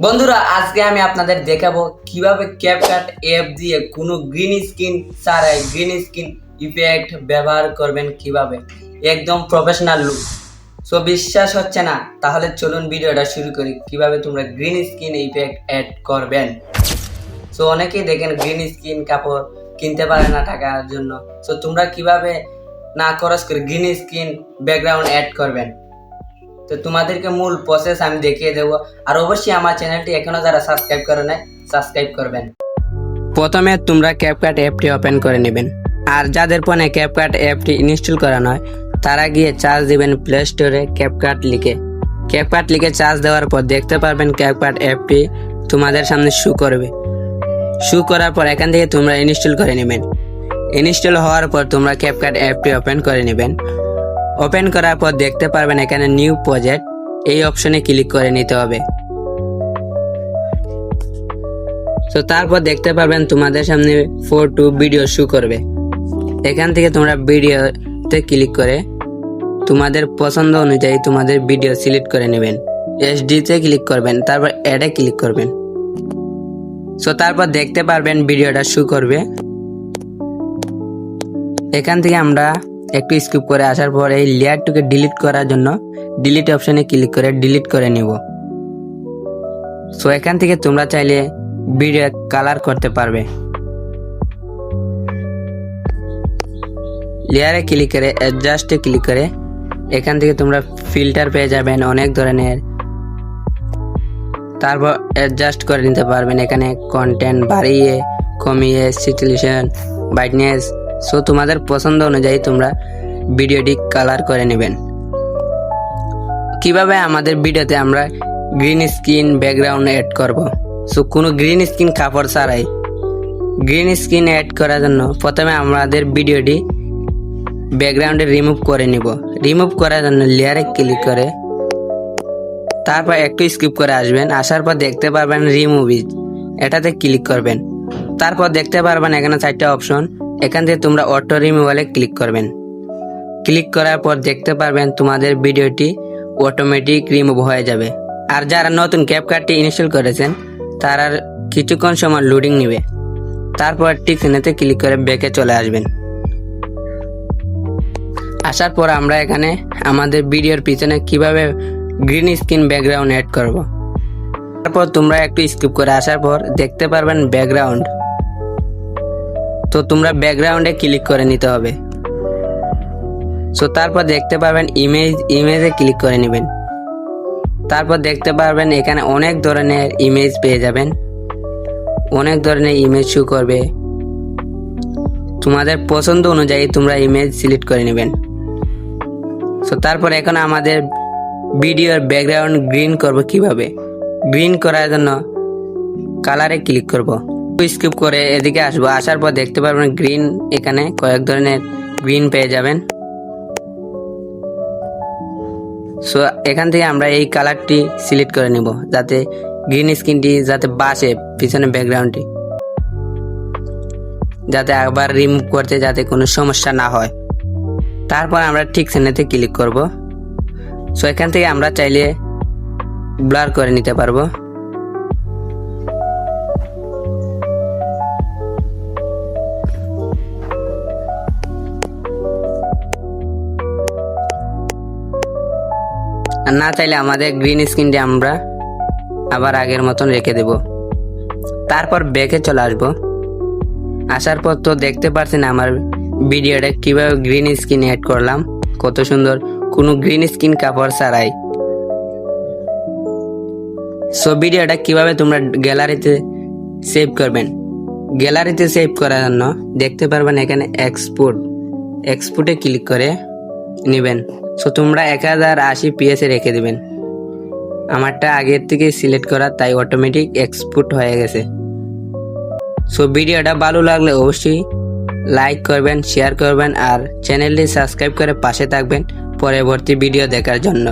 বন্ধুরা, আজকে আমি আপনাদের দেখাবো কীভাবে ক্যাপকাট অ্যাপ দিয়ে কোনো গ্রিন স্ক্রিন ছাড়াই গ্রিন স্ক্রিন ইফেক্ট ব্যবহার করবেন কীভাবে? একদম প্রফেশনাল লুক সো বিশ্বাস হচ্ছে না? তাহলে চলুন ভিডিওটা শুরু করি, কীভাবে তোমরা গ্রিন স্ক্রিন ইফেক্ট অ্যাড করবেন। সো অনেকেই দেখেন গ্রিন স্ক্রিন কাপড় কিনতে পারে না টাকার জন্য। সো তোমরা কীভাবে না খরচ করে গ্রিন স্ক্রিন ব্যাকগ্রাউন্ড অ্যাড করবেন? তো তোমাদেরকে মূল প্রসেস আমি দেখিয়ে দেবো। আর অবশ্যই আমার চ্যানেলটি এখনও যারা সাবস্ক্রাইব করে নাই সাবস্ক্রাইব করবেন। প্রথমে তোমরা ক্যাপকাট অ্যাপটি ওপেন করে নেবেন। আর যাদের ফোনে ক্যাপকাট অ্যাপটি ইনস্টল করা নয়, তারা গিয়ে চার্জ দিবেন প্লে স্টোরে ক্যাপকাট লিখে। ক্যাপকাট লিখে চার্জ দেওয়ার পর দেখতে পারবেন ক্যাপকাট অ্যাপটি তোমাদের সামনে শু করবে। শু করার পর এখান থেকে তোমরা ইনস্টল করে নেবেন। ইনস্টল হওয়ার পর তোমরা ক্যাপকাট অ্যাপটি ওপেন করে নেবেন। ওপেন করার পর দেখতে পারবেন এখানে নিউ প্রজেক্ট। এই অপশনে ক্লিক করে নিতে হবে। তো তারপর দেখতে পারবেন তোমাদের সামনে ফোর টু ভিডিও শু করবে। এখান থেকে তোমরা ভিডিওতে ক্লিক করে তোমাদের পছন্দ অনুযায়ী তোমাদের ভিডিও সিলেক্ট করে নেবেন। এসডিতে ক্লিক করবেন, তারপর অ্যাডে ক্লিক করবেন। সো তারপর দেখতে পারবেন ভিডিওটা শু করবে। এখান থেকে আমরা একটু স্কিপ করে আসার পর এই লেয়ারটুকে ডিলিট করার জন্য ডিলিট অপশনে ক্লিক করে ডিলিট করে নিব। সো এখান থেকে তোমরা চাইলে ভিডিও কালার করতে পারবে। লেয়ারে ক্লিক করে অ্যাডজাস্টে ক্লিক করে এখান থেকে তোমরা ফিল্টার পেয়ে যাবেন অনেক ধরনের। তারপর অ্যাডজাস্ট করে নিতে পারবেন এখানে কন্টেন্ট বাড়িয়ে, কমিয়ে সিচুয়েশন ব্রাইটনেস সো তোমাদের পছন্দ অনুযায়ী তোমরা ভিডিওটি কালার করে নেবেন। কীভাবে আমাদের ভিডিওতে আমরা গ্রিন স্ক্রিন ব্যাকগ্রাউন্ড অ্যাড করব? সো কোনো গ্রিন স্ক্রিন কাপড় ছাড়াই। গ্রিন স্ক্রিন অ্যাড করার জন্য প্রথমে আমাদের ভিডিওটি ব্যাকগ্রাউন্ডে রিমুভ করে নিব। রিমুভ করার জন্য লেয়ারে ক্লিক করে তারপর একটু স্কিপ করে আসবেন। আসার পর দেখতে পারবেন রিমুভ এটাতে ক্লিক করবেন। তারপর দেখতে পারবেন এখানে চারটে অপশন এখান থেকে তোমরা অটো রিমুভালে ক্লিক করবেন। ক্লিক করার পর দেখতে পারবেন তোমাদের ভিডিওটি অটোমেটিক রিমুভ হয়ে যাবে। আর যারা নতুন ক্যাপকার্টটি ইনস্টল করেছেন, তারা কিছুক্ষণ সময় লোডিং নেবে। তারপর টিকনেতে ক্লিক করে ব্যাকে চলে আসবেন। আসার পর আমরা এখানে আমাদের ভিডিওর পিছনে কীভাবে গ্রিন স্ক্রিন ব্যাকগ্রাউন্ড অ্যাড করব। তারপর তোমরা একটু স্কিপ করে আসার পর দেখতে পারবেন ব্যাকগ্রাউন্ড তো তোমরা ব্যাকগ্রাউন্ডে ক্লিক করে নিতে হবে। সো তারপর দেখতে পারবেন ইমেজ ইমেজে ক্লিক করে নেবেন। তারপর দেখতে পারবেন এখানে অনেক ধরনের ইমেজ পেয়ে যাবেন। অনেক ধরনের ইমেজ শো করবে। তোমাদের পছন্দ অনুযায়ী তোমরা ইমেজ সিলেক্ট করে নেবেন। সো তারপর এখন আমাদের ভিডিওর ব্যাকগ্রাউন্ড গ্রিন করব কীভাবে? গ্রিন করার জন্য কালারে ক্লিক করব। স্কিপ করে এদিকে আসব। আসার পর দেখতে পারবেন গ্রিন এখানে কয়েক ধরনের গ্রিন পেয়ে যাবেন। সো এখান থেকে আমরা এই কালারটি সিলেক্ট করে নেব, যাতে গ্রিন স্ক্রিনটি যাতে বাসে পিছনে ব্যাকগ্রাউন্ডটি যাতে আবার রিমুভ করতে যাতে কোনো সমস্যা না হয়। তারপর আমরা ঠিক সেনেতে ক্লিক করব। সো এখান থেকে আমরা চাইলে ব্লার করে নিতে পারব। আর না চাইলে আমাদের গ্রিন স্ক্রিনটি আমরা আবার আগের মতন রেখে দেব। তারপর ব্যাকে চলে আসব। আসার পর তো দেখতে পারছেন আমার ভিডিওটা কীভাবে গ্রিন স্ক্রিন অ্যাড করলাম, কত সুন্দর কোনো গ্রিন স্ক্রিন কাপড় ছাড়াই। সো ভিডিওটা কীভাবে তোমরা গ্যালারিতে সেভ করবেন? গ্যালারিতে সেভ করার জন্য দেখতে পারবেন এখানে এক্সপোর্ট এক্সপোর্টে ক্লিক করে নেবেন। সো তোমরা এক হাজার আশি পিএসে রেখে দেবেন। আমারটা আগের থেকে সিলেক্ট করা, তাই অটোমেটিক এক্সপোর্ট হয়ে গেছে। সো ভিডিওটা ভালো লাগলে অবশ্যই লাইক করবেন শেয়ার করবেন, আর চ্যানেলটি সাবস্ক্রাইব করে পাশে থাকবেন পরবর্তী ভিডিও দেখার জন্য।